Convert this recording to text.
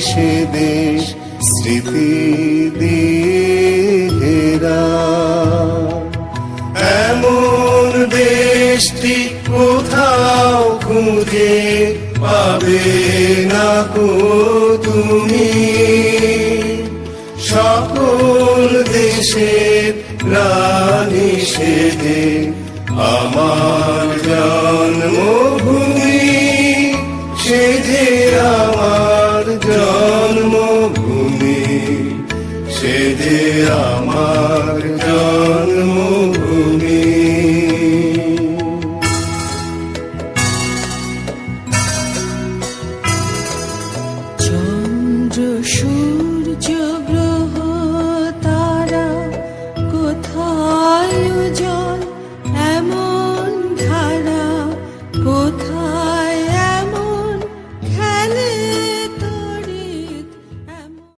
সে দেশ, স্মৃতি এমন দেশটি কোথাও খুঁজে পাবে না কো তুমি। সকল দেশের রানী সেদে আমার জন্মভূমি সে যে সেদে আমার জন্মভূমি। চন্দ্র সূর্য গ্রহ তারা কোথায় জল এমন ধারা কোথায়